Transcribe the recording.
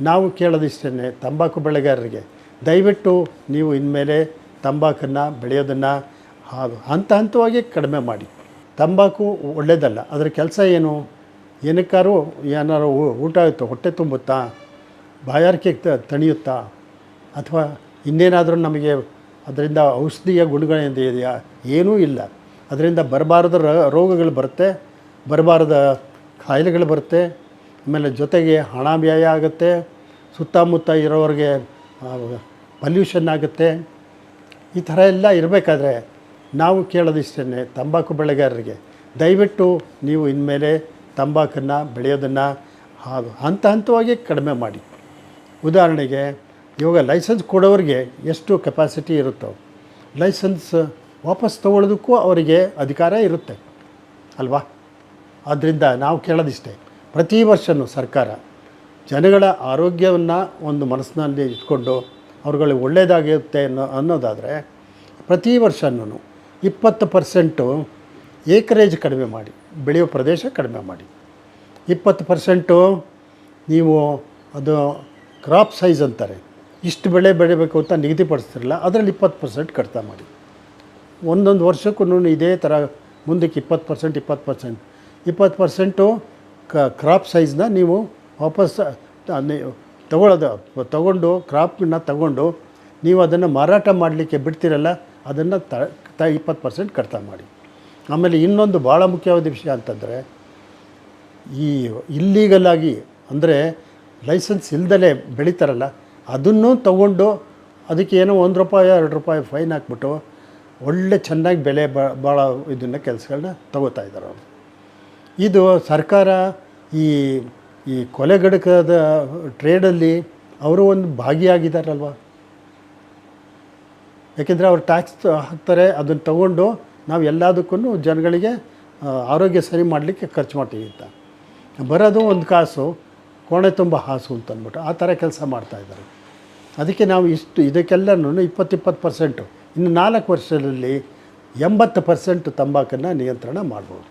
ನಾವು ಕೇಳೋದಿಷ್ಟೇ ತಂಬಾಕು ಬೆಳೆಗಾರರಿಗೆ. ದಯವಿಟ್ಟು ನೀವು ಇನ್ಮೇಲೆ ತಂಬಾಕನ್ನು ಬೆಳೆಯೋದನ್ನು ಹಂತ ಹಂತವಾಗಿ ಕಡಿಮೆ ಮಾಡಿ. ತಂಬಾಕು ಒಳ್ಳೆಯದಲ್ಲ ಅದರ ಕೆಲಸ ಏನು? ಏನಕ್ಕಾರು ಏನಾರು ಊಟ ಆಯಿತು, ಹೊಟ್ಟೆ ತುಂಬುತ್ತಾ? ಬಾಯಾರಿಕೆ ತಣಿಯುತ್ತಾ? ಅಥವಾ ಇನ್ನೇನಾದರೂ ನಮಗೆ ಅದರಿಂದ ಔಷಧೀಯ ಗುಣಗಳಿಂದ ಇದೆಯಾ? ಏನೂ ಇಲ್ಲ. ಅದರಿಂದ ಬರಬಾರದ ರೋಗಗಳು ಬರುತ್ತೆ, ಬರಬಾರದ ಕಾಯಿಲೆಗಳು ಬರುತ್ತೆ ಆಮೇಲೆ ಜೊತೆಗೆ ಹಣ ವ್ಯಯ ಆಗುತ್ತೆ, ಸುತ್ತಮುತ್ತ ಇರೋರಿಗೆ ಪಲ್ಯೂಷನ್ ಆಗುತ್ತೆ. ಈ ಥರ ಎಲ್ಲ ಇರಬೇಕಾದ್ರೆ ನಾವು ಕೇಳೋದಿಷ್ಟೇ ತಂಬಾಕು ಬೆಳೆಗಾರರಿಗೆ. ದಯವಿಟ್ಟು ನೀವು ಇನ್ಮೇಲೆ ತಂಬಾಕನ್ನು ಬೆಳೆಯೋದನ್ನು ಹಂತ ಹಂತವಾಗಿ ಕಡಿಮೆ ಮಾಡಿ. ಉದಾಹರಣೆಗೆ, ಇವಾಗ ಲೈಸೆನ್ಸ್ ಕೊಡೋರಿಗೆ ಎಷ್ಟು ಕೆಪಾಸಿಟಿ ಇರುತ್ತೋ, ಲೈಸೆನ್ಸ್ ವಾಪಸ್ ತಗೊಳ್ಳೋದಕ್ಕೂ ಅವರಿಗೆ ಅಧಿಕಾರ ಇರುತ್ತೆ, ಅಲ್ವಾ? ಆದ್ದರಿಂದ ನಾವು ಕೇಳೋದಿಷ್ಟೇ. ಪ್ರತಿ ವರ್ಷವೂ ಸರ್ಕಾರ ಜನಗಳ ಆರೋಗ್ಯವನ್ನು ಒಂದು ಮನಸ್ಸಿನಲ್ಲಿ ಇಟ್ಕೊಂಡು ಅವ್ರುಗಳಿಗೆ ಒಳ್ಳೆಯದಾಗಿರುತ್ತೆ ಅನ್ನೋ ಅನ್ನೋದಾದರೆ ಪ್ರತಿ ವರ್ಷನೂ ಇಪ್ಪತ್ತು ಪರ್ಸೆಂಟು ಏಕರೇಜ್ ಕಡಿಮೆ ಮಾಡಿ, ಬೆಳೆಯೋ ಪ್ರದೇಶ ಕಡಿಮೆ ಮಾಡಿ. ಇಪ್ಪತ್ತು ಪರ್ಸೆಂಟು ನೀವು ಅದು ಕ್ರಾಪ್ ಸೈಜ್ ಅಂತಾರೆ. ಇಷ್ಟು ಬೆಳೆ ಬೆಳಿಬೇಕು ಅಂತ ನಿಗದಿಪಡಿಸ್ತಿರಲ್ಲ ಅದರಲ್ಲಿ ಇಪ್ಪತ್ತು ಪರ್ಸೆಂಟ್ ಕಡಿತ ಮಾಡಿ. ಒಂದೊಂದು ವರ್ಷಕ್ಕೂ ಇದೇ ಥರ ಮುಂದಕ್ಕೆ ಇಪ್ಪತ್ತು ಪರ್ಸೆಂಟ್ ಇಪ್ಪತ್ತು ಪರ್ಸೆಂಟ್. ಇಪ್ಪತ್ತು ಪರ್ಸೆಂಟು ಕ ಕ್ರಾಪ್ ಸೈಜ್ನ ನೀವು ವಾಪಸ್ ತಗೊಳ್ಳೋದು ತಗೊಂಡು ಕ್ರಾಪ್ನ ತಗೊಂಡು ನೀವು ಅದನ್ನು ಮಾರಾಟ ಮಾಡಲಿಕ್ಕೆ ಬಿಡ್ತೀರಲ್ಲ, ಅದನ್ನು ತ ತ, ಇಪ್ಪತ್ತು ಪರ್ಸೆಂಟ್ ಕಡಿತ ಮಾಡಿ. ಆಮೇಲೆ ಇನ್ನೊಂದು ಭಾಳ ಮುಖ್ಯವಾದ ವಿಷಯ ಅಂತಂದರೆ, ಈ ಇಲ್ಲೀಗಲಾಗಿ ಅಂದರೆ ಲೈಸೆನ್ಸ್ ಇಲ್ದಲೇ ಬೆಳೀತಾರಲ್ಲ, ಅದನ್ನು ತಗೊಂಡು ಅದಕ್ಕೆ ಏನೋ ಒಂದು ರೂಪಾಯಿ, ಎರಡು ರೂಪಾಯಿ ಫೈನ್ ಹಾಕ್ಬಿಟ್ಟು ಒಳ್ಳೆ ಚೆನ್ನಾಗಿ ಬೆಲೆ ಭಾಳ ಇದನ್ನು ಕೆಲಸಗಳನ್ನ ತಗೋತಾ ಇದ್ದಾರೆ ಅವರು. ಇದು ಸರ್ಕಾರ ಈ ಈ ಕೊಲೆಗಡಕದ ಟ್ರೇಡಲ್ಲಿ ಅವರು ಒಂದು ಭಾಗಿಯಾಗಿದ್ದಾರಲ್ವ ಯಾಕೆಂದರೆ ಅವ್ರು ಟ್ಯಾಕ್ಸ್ ಹಾಕ್ತಾರೆ, ಅದನ್ನು ತಗೊಂಡು ನಾವು ಎಲ್ಲದಕ್ಕೂ ಜನಗಳಿಗೆ ಆರೋಗ್ಯ ಸರಿ ಮಾಡಲಿಕ್ಕೆ ಖರ್ಚು ಮಾಡ್ತೀವಿ ಅಂತ. ಬರೋದು ಒಂದು ಕಾಸು, ಕೋಣೆ ತುಂಬ ಹಾಸು ಅಂತ ಅಂದ್ಬಿಟ್ಟು ಆ ಥರ ಕೆಲಸ ಮಾಡ್ತಾಯಿದ್ದಾರೆ ಅದಕ್ಕೆ ನಾವು ಇಷ್ಟು, ಇದಕ್ಕೆಲ್ಲನೂ ಇಪ್ಪತ್ತಿಪ್ಪತ್ತು ಪರ್ಸೆಂಟು ಇನ್ನು ನಾಲ್ಕು ವರ್ಷದಲ್ಲಿ ಎಂಬತ್ತು ಪರ್ಸೆಂಟ್ ತಂಬಾಕನ್ನು ನಿಯಂತ್ರಣ ಮಾಡ್ಬೋದು.